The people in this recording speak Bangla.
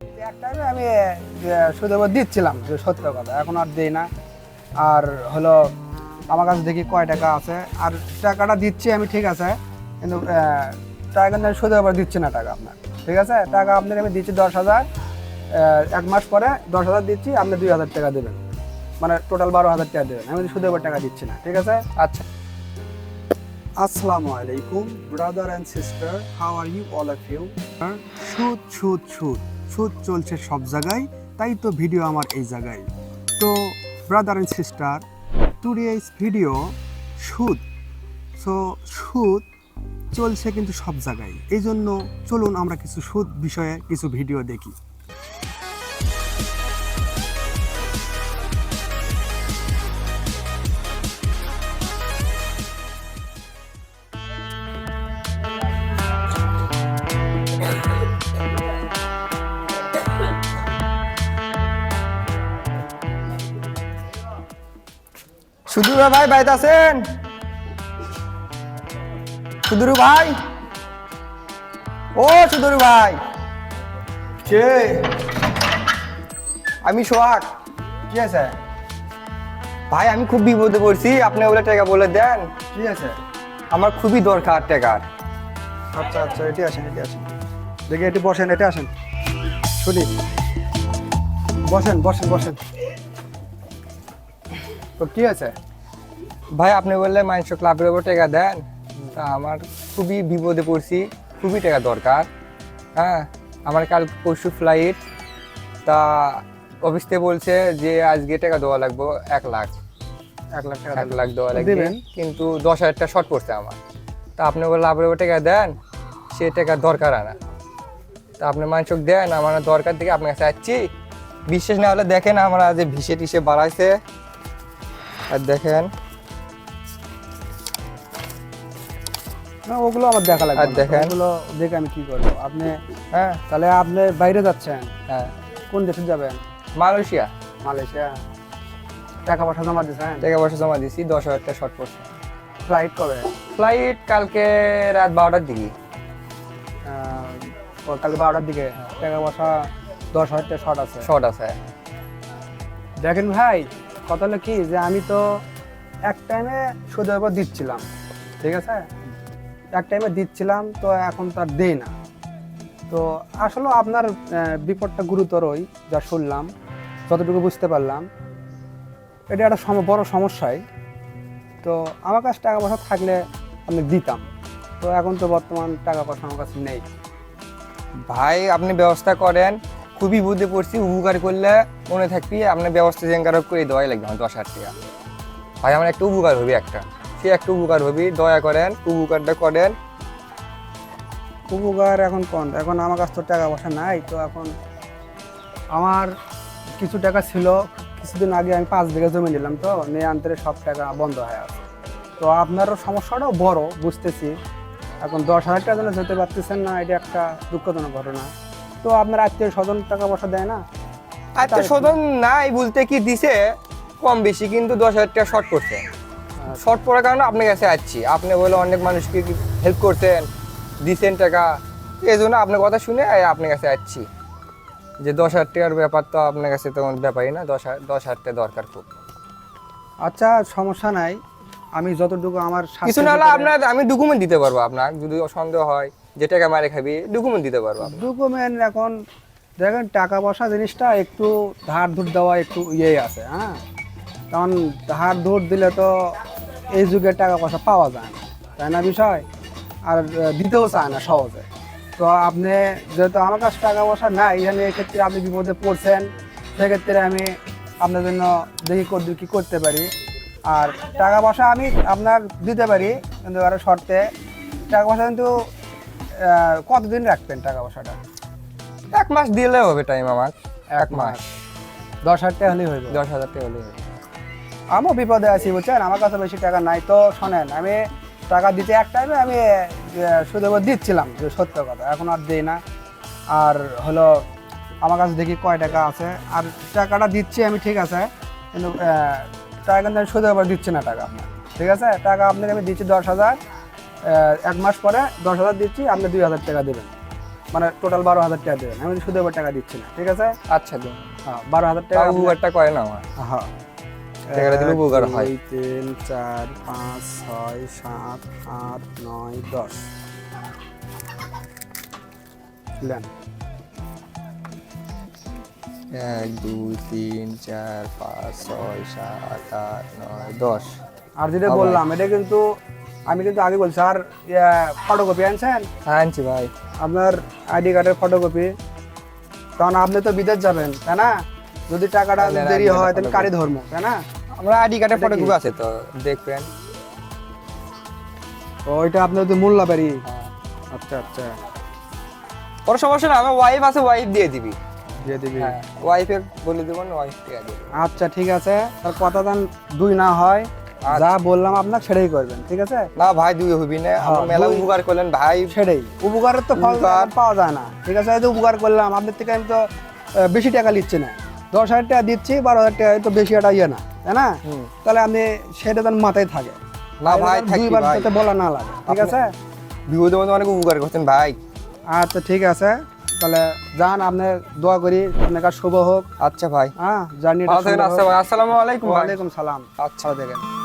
এক টাইমে আমি শুধু দিচ্ছিলাম যে সত্য কথা এখন আর দিই না। আর হলো আমার কাছে দেখি কয় টাকা আছে আর টাকাটা দিচ্ছি আমি ঠিক আছে কিন্তু টাকা কিন্তু শুধু এবার দিচ্ছি না টাকা আপনার ঠিক আছে? টাকা আপনাকে আমি দিচ্ছি দশ হাজার এক মাস পরে দশ হাজার দিচ্ছি আপনি দুই হাজার টাকা দেবেন। মানে টোটাল বারো হাজার টাকা দেবেন আমি শুধু এবার টাকা দিচ্ছি না ঠিক আছে? আচ্ছা। আসসালামু আলাইকুম brother and sister how are you all of you সুদ সুদ সুদ সুদ চলছে সব জায়গায়, তাই তো ভিডিও আমার এই জায়গায়। তো brother and sister today's video সুদ। সো সুদ চলছে কিন্তু সব জায়গায়। এই জন্য চলুন আমরা কিছু সুদ বিষয়ে কিছু ভিডিও দেখি। সুদূর ভাই বাড়িতে আছেন সুদূর ভাই। ও সুদূর ভাই। কে? আমি সোহাগ। কি আছে? ভাই আমি খুব বিপদে পড়ছি। আপনি বলে টাকা বলে দেন। কি আছে? আমার খুবই দরকার টাকার। আচ্ছা আচ্ছা এটি আসেন এটি আসেন। দেখি এটি বসেন এটি আসেন। শুনি। বসেন বসেন বসেন। তো কি আছে? ভাই আপনি বললেন মাংস ক্লাবের উপর টাকা দেন। তা আমার খুবই বিপদে পড়ছি খুবই টাকা দরকার। হ্যাঁ আমার কাল পরশু ফ্লাইট তা অফিস থেকে বলছে যে আজকে টাকা দেওয়া লাগবে এক লাখ। এক লাখ টাকা এক লাখ দেওয়া লাগবে কিন্তু দশ হাজার টাকা শর্ট পড়ছে আমার। তা আপনি বললে লাভের উপর টাকা দেন সে টাকা দরকার আনা তা আপনি মাংস দেন আমার দরকার থেকে আপনার কাছে আসছি। বিশ্বাস না হলে দেখেন আমরা যে ভিসে টিসে বাড়াইছে। আর দেখেন না ওগুলো আমার দেখা লাগবে আর না। দেখেন। ওগুলো দেখে আমি কি করব? আপনি হ্যাঁ তাহলে আপনি বাইরে যাচ্ছেন? হ্যাঁ। কোন দেশে যাবেন? মালয়েশিয়া। মালয়েশিয়া। টাকা পয়সা জমা দিয়েছেন টাকা পয়সা জমা দিছি দশ হাজার টাকা শর্ট পড়ছে ফ্লাইট কবে? ফ্লাইট কালকে রাত বারোটার দিকে। ও বারোটার দিকে? টাকা পয়সা দশ হাজার টাকা শর্ট আছে। শর্ট আছে। দেখেন ভাই কথা হলো কি যে আমি তো এক টাইমে শুধু এবার দিচ্ছিলাম। ঠিক আছে? এক টাইমে দিচ্ছিলাম, তো এখন তার দেই না। তো আসলে আপনার বিপদটা গুরুতরই, যা শুনলাম, যতটুকু বুঝতে পারলাম। এটা একটা সম, বড় সমস্যাই। তো আমার কাছে টাকা পয়সা থাকলে আমি দিতাম। তো এখন তো বর্তমান টাকা পয়সা আমার কাছে নেই। ভাই, আপনি ব্যবস্থা করেন। খুবই বুঝতে পড়ছি উপকার করলে মনে থাকবি। আপনি ব্যবস্থা জেঙ্গার করে দেওয়াই লাগবে, আমার দশ হাজার টাকা। ভাই, আমার একটা উপকার হবে একটা। সে একটা উপকার হবে? দয়া করেন উপকারটা করেন। উপকার এখন কোন? এখন আমার কাছে তো টাকা পয়সা নাই তো এখন আমার কিছু টাকা ছিল কিছুদিন আগে আমি পাঁচ বিঘা জমি নিলাম তো নিয়ে সব টাকা বন্ধ হয়ে আছে। তো আপনারও সমস্যাটাও বড় বুঝতেছি। এখন দশ হাজার টাকা জন্য যেতে পারতেছেন না এটা একটা দুঃখজনক ঘটনা। তো আপনার আত্মীয় স্বজন টাকা পয়সা দেয় না? আত্মীয় স্বজন নাই বলতে কি দিছে? কম বেশি কিন্তু দশ হাজার টাকা শর্ট করছে। শর্ট পড়ার কারণে আপনার কাছে আসছি। আপনি বলে অনেক মানুষকে হেল্প করতেন দিচ্ছেন টাকা এই জন্য আপনার কথা শুনে আপনার কাছে আসছি। যে দশ হাজার টাকার ব্যাপার তো আপনার কাছে তখন ব্যাপারই না দশ হাজার দশ হাজার টাকা দরকার খুব। আচ্ছা সমস্যা নাই। আমি যতটুকু আমার কিছু না হলে আপনার আমি ডকুমেন্ট দিতে পারব আপনার। যদি সন্দেহ হয় যে টাকা মারে খাবি ডকুমেন্ট দিতে পারব ডকুমেন্ট এখন দেখেন টাকা পয়সা জিনিসটা একটু ধার ধুর দেওয়া একটু ইয়ে আছে হ্যাঁ? কারণ ধার ধুর দিলে তো এই যুগে টাকা পয়সা পাওয়া যায় না তাই না বিষয়? আর দিতেও চায় না সহজে। তো আপনি যেহেতু আমার কাছে টাকা পয়সা নাই এখানে এক্ষেত্রে আপনি বিপদে পড়ছেন সেক্ষেত্রে আমি আপনার জন্য দেখি কী করতে পারি। আর টাকা পয়সা আমি আপনার দিতে পারি কিন্তু আরও শর্তে টাকা পয়সা কিন্তু কতদিন রাখবেন টাকা পয়সাটা এক মাস দিলে হবে টাইম আমার। এক মাস। দশ হাজার টাকা হলেই যাবে দশ হাজার টাকা হলেই হবে আমিও বিপদে আছি বুঝছেন? আমার কাছে বেশি টাকা নাই তো শোনেন আমি টাকা দিতে এক টাইমে আমি শুধু দিচ্ছিলাম যে সত্য কথা এখন আর দিই না। আর হলো আমার কাছে দেখি কয় টাকা আছে আর টাকাটা দিচ্ছি আমি ঠিক আছে কিন্তু টাকা কিন্তু আমি শুধু দিচ্ছি না টাকা। আপনার ঠিক আছে? টাকা আপনাকে আমি দিচ্ছি দশ হাজার এক মাস পরে দশ হাজার দিচ্ছি আপনি দুই হাজার টাকা দেবেন। মানে টোটাল বারো হাজার টাকা দেবেন আমি শুধু টাকা দিচ্ছি না ঠিক আছে? আচ্ছা হ্যাঁ বারো হাজার টাকা উপকারটা করে না আমার। হ্যাঁ। উপকার হয়। তিন চার পাঁচ ছয় সাত আট নয় দশ। লেন। এক দুই তিন চার পাঁচ ছয় সাত আট নয় দশ। আর যেটা বললাম এটা কিন্তু আমি কিন্তু আগে বলছি আর ফটোকপি আনছেন? হ্যাঁ আনছি ভাই। আপনার আইডি কার্ডের ফটোকপি কারণ আপনি তো বিদেশ যাবেন তাই না? যদি টাকাটা দেরি হয় তাহলে কারি ধর্ম তাই না? আমরা আইডি কার্ডের এটা ফটো কি? গুলো আছে তো দেখবেন। তো ওইটা আপনার যদি মূল্যবাড়ি হ্যাঁ। আচ্ছা আচ্ছা। কোনো সমস্যা না আমার ওয়াইফ আছে ওয়াইফ দিয়ে দিবি। দিয়ে দিবি? হ্যাঁ ওয়াইফে বলে দেবো না ওয়াইফ দিয়ে দিবি। আচ্ছা ঠিক আছে। তার কথা দান দুই না হয় আচ্ছা। যা বললাম আপনার সেটাই করবেন ঠিক আছে? না ভাই দুই হবি না। আমার হ্যাঁ, মেলা উপকার করলেন ভাই। সেটাই। উপকারের তো ফল পাওয়া যায় না। ঠিক আছে এই উপকার করলাম আপনার থেকে আমি তো বেশি টাকা নিচ্ছি না। দশ হাজার টাকা দিচ্ছি বারো হাজার টাকা তো বেশি একটা ইয়ে না। তাই না? তাহলে আপনি সেটা যেন মাথায় থাকে। না ভাই দুইবার সাথে বলা না লাগে ঠিক আছে? বিপদে মধ্যে অনেক উপকার করছেন ভাই। আচ্ছা ঠিক আছে। তাহলে যান আপনি দোয়া করি আপনার কাজ শুভ হোক। আচ্ছা ভাই। হ্যাঁ জার্নি আচ্ছা আসসালামু আলাইকুম ওয়ালাইকুম সালাম। আচ্ছা। থাকেন।